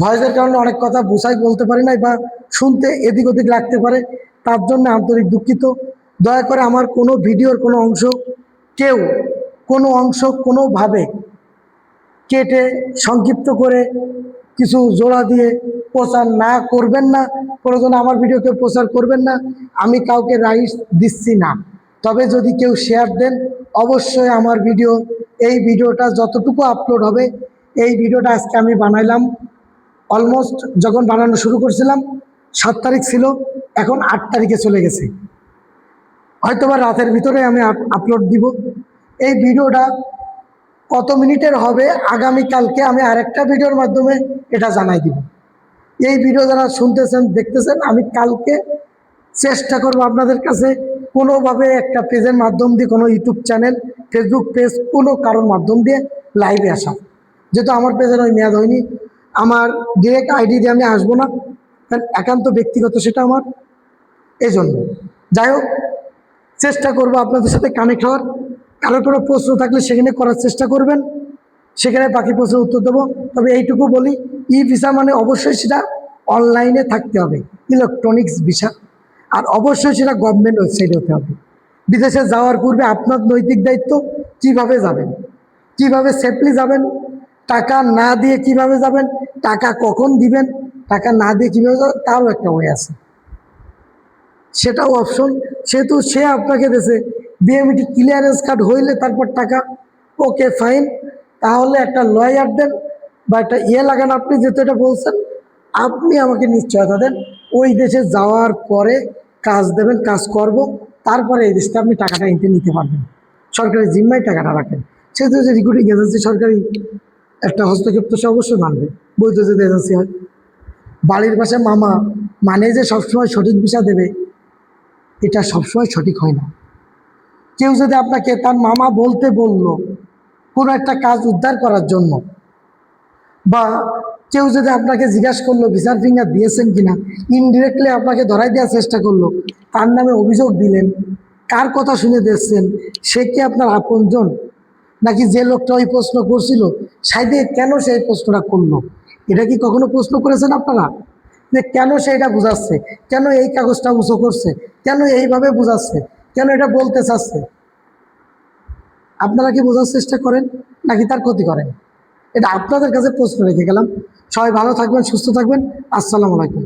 ভয়েসের কারণে অনেক কথা বোঝাই বলতে পারি নাই বা শুনতে এদিক ওদিক লাগতে পারে, তার জন্য আন্তরিক দুঃখিত। দয়া করে আমার কোনো ভিডিওর কোনো অংশ কেউ কোনো অংশ কোনোভাবে কেটে সংক্ষিপ্ত করে কিছু জোড়া দিয়ে প্রচার না করবেন না, প্রয়োজনে আমার ভিডিওকে প্রচার করবেন না, আমি কাউকে রাইটস দিচ্ছি না। তবে যদি কেউ শেয়ার দেন, অবশ্যই আমার ভিডিও, এই ভিডিওটা যতটুকু আপলোড হবে, এই ভিডিওটা আজকে আমি বানাইলাম। অলমোস্ট যখন বানানো শুরু করছিলাম, সাত তারিখ ছিল, এখন আট তারিখে চলে গেছে। হয়তোবা রাতের ভিতরে আমি আপ- আপলোড দিব। এই ভিডিওটা কত মিনিটের হবে, আগামীকালকে আমি আরেকটা ভিডিওর মাধ্যমে এটা জানাই দিব। এই ভিডিও যারা শুনতেছেন, দেখতেছেন, আমি কালকে চেষ্টা করব আপনাদের কাছে কোনোভাবে একটা পেজের মাধ্যম দিয়ে, কোনো ইউটিউব চ্যানেল ফেসবুক পেজ কোনো কারোর মাধ্যম দিয়ে লাইভে আসা যেহেতু আমার পেজের ওই মেয়াদ হয়নি আমার ডিরেক্ট আইডি দিয়ে আমি আসব না। কারণ একান্ত ব্যক্তিগত সেটা আমার। এই জন্য যাই হোক, চেষ্টা করব আপনাদের সাথে কানেক্ট হওয়ার। কারও কোনো প্রশ্ন থাকলে সেখানে করার চেষ্টা করবেন। সেখানে বাকি প্রশ্নের উত্তর দেবো। তবে এইটুকু বলি ই ভিসা মানে অবশ্যই সেটা অনলাইনে থাকতে হবে। ইলেকট্রনিক্স ভিসা আর অবশ্যই সেটা গভর্নমেন্ট ওয়েবসাইটে হতে হবে। বিদেশে যাওয়ার পূর্বে আপনার নৈতিক দায়িত্ব কীভাবে যাবেন? কীভাবে সেফলি যাবেন? টাকা না দিয়ে কীভাবে যাবেন? টাকা কখন দিবেন, টাকা না দিয়ে কীভাবে তারও একটা ওয়ে আছে। সেটাও অপশন সেহেতু সে আপনাকে দেশে বিএমটি ক্লিয়ারেন্স কার্ড হইলে তারপর টাকা ওকে ফাইন তাহলে একটা লয়ার দেন বা একটা ইয়ে লাগান আপনি, যেহেতু এটা বলছেন, আপনি আমাকে নিশ্চয়তা দেন, ওই দেশে যাওয়ার পরে কাজ দেবেন, কাজ করব, তারপরে এই দেশটা আপনি টাকাটা নিতে নিতে পারবেন। সরকারি জিম্মায় টাকাটা রাখেন। সেহেতু যে রিক্রুটিং এজেন্সি সরকারি একটা হস্তক্ষেপ তো সে অবশ্যই মানবে। বৈধ যদি এজেন্সি হয়। বাড়ির পাশে মামা মানে যে সবসময় সঠিক বিষয় দেবে, এটা সবসময় সঠিক হয় না। কেউ যদি আপনাকে তার মামা বলতে বলল, কোনো একটা কাজ উদ্ধার করার জন্য, বা কেউ যদি আপনাকে জিজ্ঞাসা করল, ভিসার ফিঙ্গার দিয়েছেন কিনা? ইনডিরেক্টলি আপনাকে ধরাই দেওয়ার চেষ্টা করল, তার নামে অভিযোগ দিলেন, কার কথা শুনে দিচ্ছেন সে কি আপনার আপনজন? নাকি যে লোকটা ওই প্রশ্ন করছিল, সাইদে কেন সেই প্রশ্নটা করল? এটা কি কখনো প্রশ্ন করেছেন আপনারা? যে কেন সে এটা বুঝাচ্ছে? কেন এই কাগজটা উঁচু করছে? কেন এইভাবে বুঝাচ্ছে? কেন এটা বলতে চাচ্ছে? আপনারা কি বোঝার চেষ্টা করেন নাকি তার ক্ষতি করেন? এটা আপনাদের কাছে প্রশ্ন রেখে গেলাম। সবাই ভালো থাকবেন, সুস্থ থাকবেন। আসসালামু আলাইকুম।